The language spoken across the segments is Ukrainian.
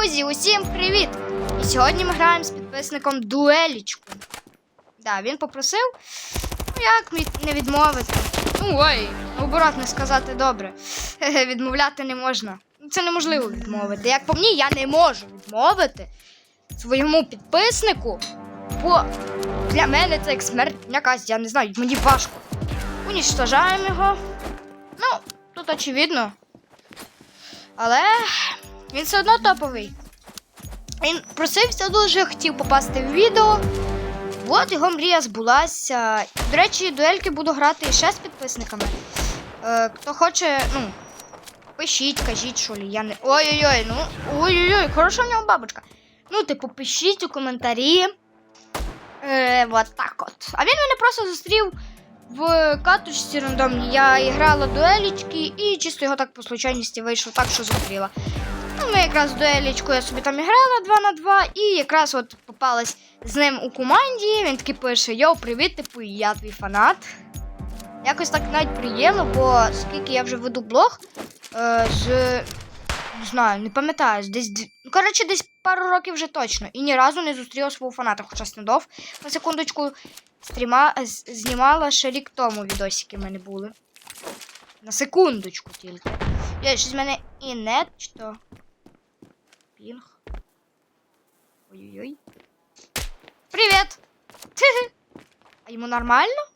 Друзі, усім привіт! І сьогодні ми граємо з підписником дуелічку. Да, він попросив. Ну як не відмовити? Ну ой, наоборот, не сказати добре. Відмовляти не можна. Це неможливо відмовити. Як по мені, я не можу відмовити своєму підписнику. Бо для мене це як смерть якась, я не знаю, мені важко. Уніштожаємо його. Ну, тут очевидно. Але він все одно топовий. Він просився дуже, хотів попасти в відео. От його мрія збулася. До речі, дуельки буду грати ще з підписниками. Е, хто хоче, ну, пишіть, кажіть, що лі. Я не. Ой-ой-ой, ну. Ой-ой-ой, хороша в нього бабочка. Ну, типу, пишіть у коментарі. Е, от так от. А він мене просто зустрів в катушці рандомній. Я грала дуелічки і чисто його так по случайності вийшло так, що зустріла. Ну, ми якраз дуелічку я собі там і грала 2 на 2 і якраз от попалась з ним у команді. Він такий пише: Йоу, привіт, типу, я твій фанат. Якось так навіть приємно, бо скільки я вже веду блог е, з. Не знаю, не пам'ятаю, десь ну, коротше, десь пару років вже точно. І ні разу не зустріла свого фаната, хоча Снедов на секундочку стріма знімала ще рік тому відосики мене були. На секундочку тільки. Є, щось в мене і нет, чи то. Пінг. Ой-ой-ой. Привіт! А йому нормально?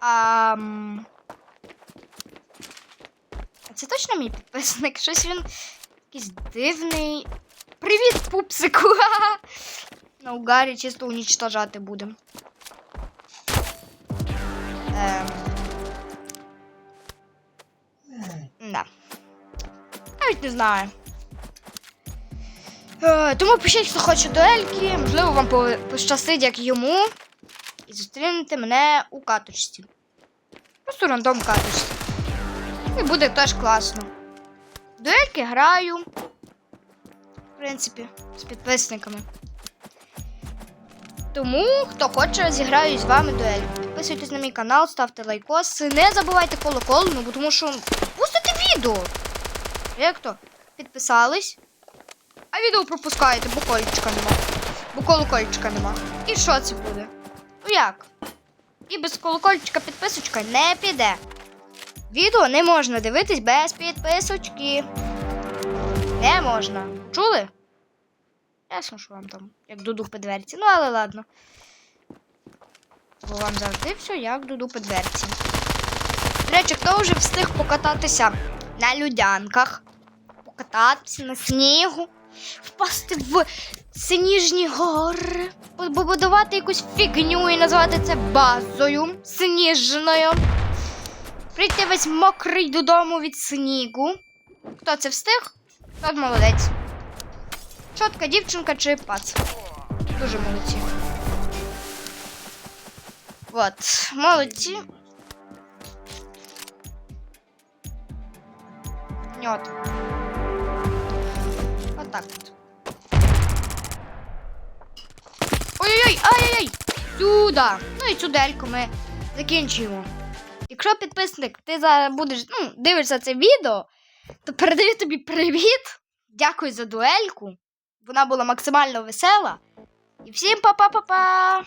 А, м, а це точно мій підписник? Щось він якийсь дивний. Привіт, пупсику! На угарі чисто унічтожати будемо. Ем. Да. Навіть не знаю. Е, тому пишіть, хто хоче дуельки. Можливо, вам пощастить, як йому. І зустрінете мене у каточці. Просто рандом каточці. І буде теж класно. Дуельки граю. В принципі, з підписниками. Тому, хто хоче, зіграю з вами дуель. Підписуйтесь на мій канал, ставте лайкоси. Не забувайте колокол, ну тому що пустите відео. Як то? Підписались. А відео пропускаєте, бо колечка нема. Бо колокольчика нема. І що це буде? Ну як? І без колокольчика підписочка не піде. Відео не можна дивитись без підписочки. Не можна. Чули? Ясно, що вам там, як дуду по дверці. Ну, але ладно. Бо вам завжди все як дуду по дверці. До речі, хто вже встиг покататися на людянках, покататися на снігу, впасти в сніжні гори, побудувати якусь фігню і назвати це базою сніжною. Прийти весь мокрий додому від снігу. Хто це встиг? Тот молодець. Чотка дівчинка чи пац. Дуже молодці. От, молодці. Ньот. Отак от. Ой-ой-ой, ай-яй-яй! Сюда! Ну і цю дельку ми закінчуємо. Якщо підписник, ти зараз будеш, ну, дивишся це відео, то передаю тобі привіт. Дякую за дуельку. Вона була максимально весела. І всім па-па-па-па!